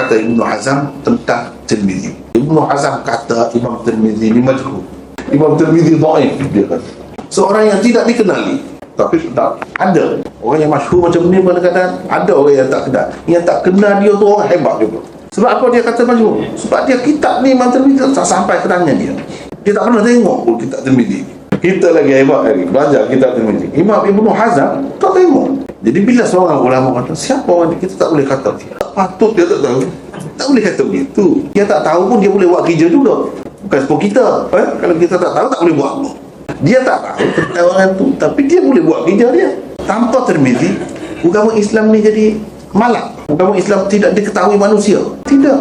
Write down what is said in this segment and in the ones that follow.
kata Ibnu Hazm tentang Tirmizi. Ibnu Hazm kata Imam Tirmizi ni majhul. Imam Tirmizi dhaif dia kata. Seorang yang tidak dikenali tapi tak ada. Orang yang masyhur macam ni kadang-kadang ada orang yang tak kenal. Yang tak kenal dia tu orang hebat juga. Sebab apa dia kata masyhur sebab dia kitab ni Imam Tirmizi tak sampai ke tangan dia. Dia tak pernah tengok pun kitab Tirmizi kita lagi hebat lagi belajar kitab Tirmizi. Imam Ibnu Hazm tak tengok. Jadi bila seorang ulama kata siapa orang kita tak boleh kata patut dia tak tahu. Tak boleh kata begitu. Dia tak tahu pun dia boleh buat kerja juga. Bukan seperti kita. Eh? kalau kita tak tahu tak boleh buat apa. Dia tak tahu tentang orang tu. Tapi dia boleh buat kerja dia. Tanpa Tirmizi agama Islam ni jadi malak. Agama Islam tidak diketahui manusia. Tidak.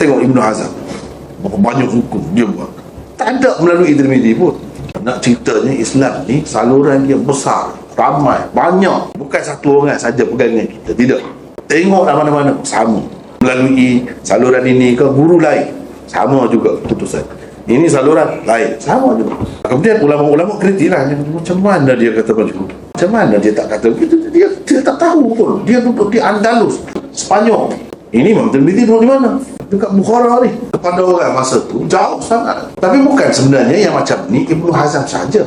Tengok Ibnu Hazm. Banyak hukum dia buat. Tak ada melalui Tirmizi pun. Nak ceritanya Islam ni saluran dia besar ramai banyak. Bukan satu orang saja pegangan kita. Tidak tengok dah mana-mana. Sama. Melalui saluran ini ke guru lain. Sama juga putusan ini saluran lain. Sama juga. Kemudian ulama-ulama kritik lah. Macam mana dia kata macam macam mana dia tak kata? Begitu dia, dia tak tahu pun. Dia duduk di Andalus Spanyol. Ini Imam Tirmidzi duduk di mana? Dekat Bukhara ni. Kepada orang masa tu jauh sangat. Tapi bukan sebenarnya yang macam ni Ibnu Hazm saja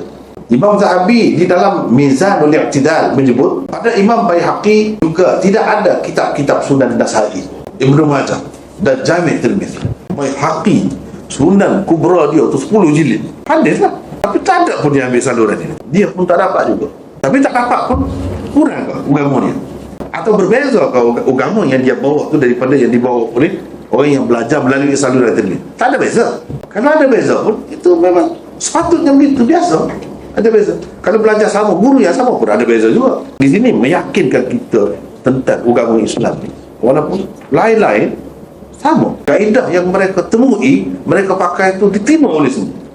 Imam Zahabi di dalam Mizanul Iqtidal menyebut pada Imam Baihaqi juga tidak ada kitab-kitab Sunan Nasai Ibnu Majah dan Jami' Tirmizi Baihaqi Sunan Kubra dia tu 10 jilid. Hadis lah. Tapi tak ada pun dia ambil saluran ini. Dia pun tak dapat juga. Tapi tak dapat pun kurang ke agama dia. Atau berbeza ke agama yang dia bawa tu daripada yang dibawa oleh orang yang belajar melalui saluran Tirmizi tak ada beza. Kalau ada beza pun itu memang sepatutnya begitu biasa ada beza. Kalau belajar sama guru yang sama pun ada beza juga. Di sini meyakinkan kita tentang agama Islam ni. Walaupun lain-lain sama. Kaedah yang mereka temui mereka pakai itu diterima oleh semua